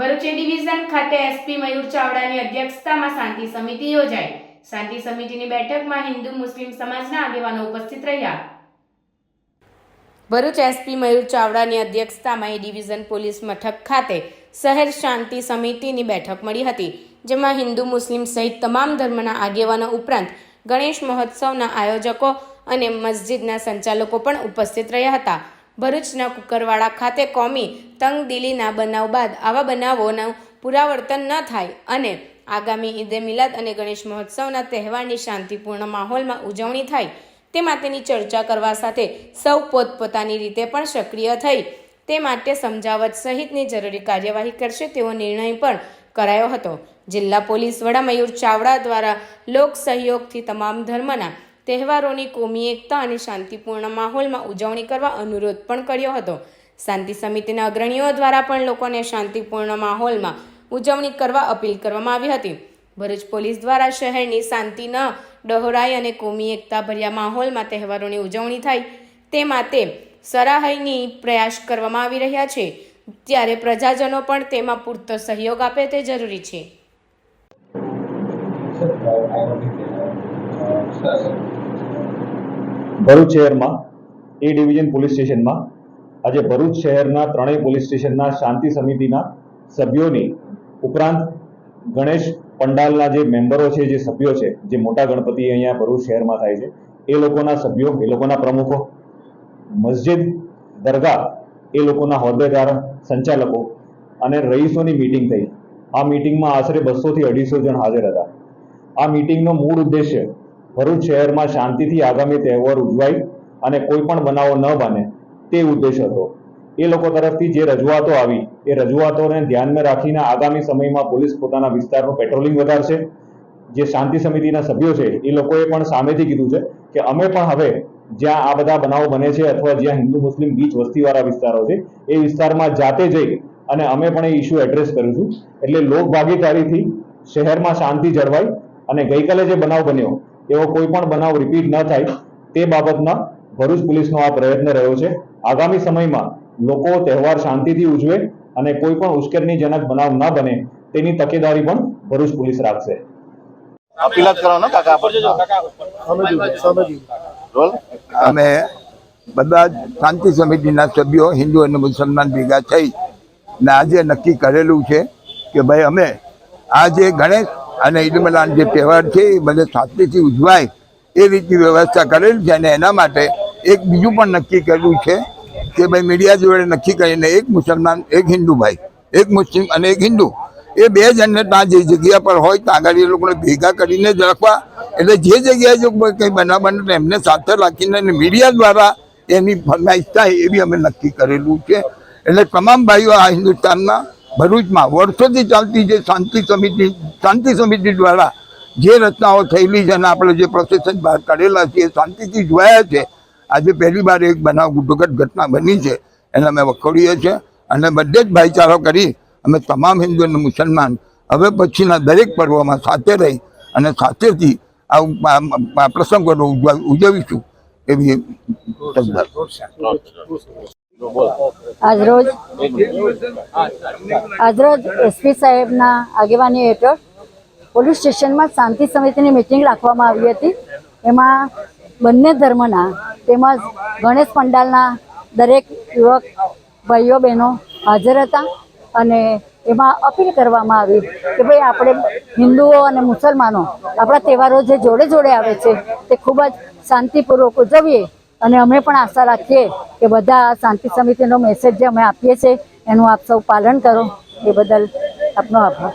Bharuch division ખાતે SP Mayur ચાવડાની અધ્યક્ષતામાં શાંતિ સમિતિ યોજાઈ. શાંતિ સમિતિની બેઠકમાં હિન્દુ મુસ્લિમ સમાજના આગેવાનો ઉપસ્થિત રહ્યા. ભરૂચ એસપી મયુર ચાવડાની અધ્યક્ષતામાં એ ડિવિઝન પોલીસ મથક ખાતે શહેર શાંતિ સમિતિની બેઠક મળી હતી, જેમાં હિન્દુ મુસ્લિમ સહિત તમામ ધર્મના આગેવાનો ઉપરાંત ગણેશ મહોત્સવના આયોજકો અને મસ્જિદના સંચાલકો પણ ઉપસ્થિત રહ્યા હતા. ભરૂચના કુકરવાડા ખાતે કોમી તંગદિલીના બનાવ બાદ આવા બનાવોનું પુરાવર્તન ન થાય અને આગામી ઈદે મિલાદ અને ગણેશ મહોત્સવના તહેવારની શાંતિપૂર્ણ માહોલમાં ઉજવણી થાય, તે માટેની ચર્ચા કરવા સાથે સૌ પોતપોતાની રીતે પણ સક્રિય થઈ. તે માટે સમજાવટ સહિતની જરૂરી કાર્યવાહી કરશે તેવો નિર્ણય પણ કરાયો હતો. જિલ્લા પોલીસ વડા મયુર ચાવડા દ્વારા લોક સહયોગથી તમામ ધર્મના તહેવારોની કોમી, એકતા અને શાંતિપૂર્ણ માહોલમાં ઉજવણી કરવા અનુરોધ પણ કર્યો હતો. શાંતિ સમિતિના અગ્રણીઓ દ્વારા પણ લોકોને શાંતિપૂર્ણ માહોલમાં ઉજવણી કરવા અપીલ કરવામાં આવી હતી. ભરૂચ પોલીસ દ્વારા શહેરની શાંતિ ન ડહોરાય અને કોમી એકતા ભર્યા માહોલમાં તહેવારોની ઉજવણી થાય તે માટે સરાહનીય પ્રયાસ કરવામાં આવી રહ્યા છે. ત્યારે પ્રજાજનો પણ તેમાં પૂરતો સહયોગ આપે તે જરૂરી છે. ભરૂચ શહેરમાં એ ડિવિઝન પોલીસ સ્ટેશનમાં, આજે ભરૂચ શહેરના ત્રણેય પોલીસ સ્ટેશનના શાંતિ સમિતિના સભ્યોની ઉપરાંત ગણેશ પંડાલના જે મેમ્બરો છે, જે સભ્યો છે, જે મોટા ગણપતિ અહીંયા ભરૂચ શહેરમાં થાય છે, એ લોકોના સભ્યો, એ લોકોના પ્રમુખો, મસ્જિદ દરગાહ, એ લોકોના હોદ્દેદાર, સંચાલકો અને રહીશોની મિટિંગ થઈ. આ મિટિંગમાં આશરે બસોથી અઢીસો જણ હાજર હતા. આ મિટિંગનો મૂળ ઉદ્દેશ્ય ભરૂચ શહેરમાં શાંતિથી આગામી તહેવાર ઉજવાય અને કોઈ પણ બનાવો ન બને તે ઉદ્દેશ હતો. એ લોકો તરફથી જે રજૂઆતો આવી, એ રજૂઆતોને ધ્યાનમાં રાખીને આગામી સમયમાં પોલીસ પોતાના વિસ્તારનું પેટ્રોલિંગ વધારશે. જે શાંતિ સમિતિના સભ્યો છે, એ લોકોએ પણ સામેથી કીધું છે કે અમે પણ હવે જ્યાં આ બધા બનાવો બને છે અથવા જ્યાં હિન્દુ મુસ્લિમ ગીચ વસ્તીવાળા વિસ્તારો છે, એ વિસ્તારમાં જાતે જઈ અને અમે પણ એ ઇસ્યુ એડ્રેસ કરીશું એટલે લોક ભાગીદારીથી શહેરમાં શાંતિ જળવાઈ અને ગઈકાલે જે બનાવ બન્યો એવો કોઈ પણ બનાવ રિપીટ ન થાય તે બાબતમાં ભરૂચ પોલીસનો આ પ્રયત્ન રહ્યો છે. આગામી સમયમાં લોકો તહેવાર શાંતિથી ઉજવે અને કોઈ પણ ઉશ્કેરણીજનક બનાવ ન બને તેની તકેદારી પણ ભરૂચ પોલીસ રાખશે. અમે બધા જ શાંતિ સમિતિના સભ્યો હિન્દુ અને મુસલમાન ભેગા થઈ ને આજે નક્કી કરેલું છે કે ભાઈ અમે આજે ગણેશ અને ઈદ મિલાદ જે તહેવાર છે, એ બધે શાંતિથી ઉજવાય, એ રીતની વ્યવસ્થા કરેલી છે અને એના માટે એક બીજું પણ નક્કી કર્યું છે કે ભાઈ મીડિયા જોડે નક્કી કરીને એક મુસલમાન, એક હિન્દુ ભાઈ, એક મુસ્લિમ અને એક હિન્દુ, એ બે જણને ત્યાં જે જગ્યા પર હોય ત્યાં આગળ એ લોકોને ભેગા કરીને જ રાખવા. એટલે જે જગ્યાએ જો કંઈ બનાવ બને એમને સાથે રાખીને અને મીડિયા દ્વારા એની ફરમાઈશ થાય એવી અમે નક્કી કરેલું છે. એટલે તમામ ભાઈઓ આ હિન્દુસ્તાનના ભરૂચમાં વર્ષોથી ચાલતી જે શાંતિ સમિતિ શાંતિ સમિતિ દ્વારા જે રચનાઓ થયેલી છે અને આપણે જે પ્રોસેસન બહાર કાઢેલા છે, એ શાંતિથી જોયા છે. આજે પહેલી વાર એક બનાવ દુઃખદ ઘટના બની છે, એને અમે વખોડીએ છીએ અને બધે જ ભાઈચારો કરી અમે તમામ હિન્દુ અને મુસલમાન હવે પછીના દરેક પર્વમાં સાથે રહી અને સાથેથી આ પ્રસંગોનો ઉજવીશું એવી આજરોજ આજરોજ એસપી સાહેબના આગેવાની હેઠળ પોલીસ સ્ટેશનમાં શાંતિ સમિતિની મિટિંગ રાખવામાં આવી હતી. એમાં બંને ધર્મના તેમજ ગણેશ પંડાલના દરેક યુવક ભાઈઓ બહેનો હાજર હતા અને એમાં અપીલ કરવામાં આવી કે ભાઈ આપણે હિન્દુઓ અને મુસલમાનો આપણા તહેવારો જે જોડે જોડે આવે છે તે ખૂબ જ શાંતિપૂર્વક ઉજવીએ. અને અમે પણ આશા રાખીએ કે બધા શાંતિ સમિતિનો મેસેજ જે અમે આપીએ છીએ, એનું આપ સૌ પાલન કરો. એ બદલ આપનો આભાર.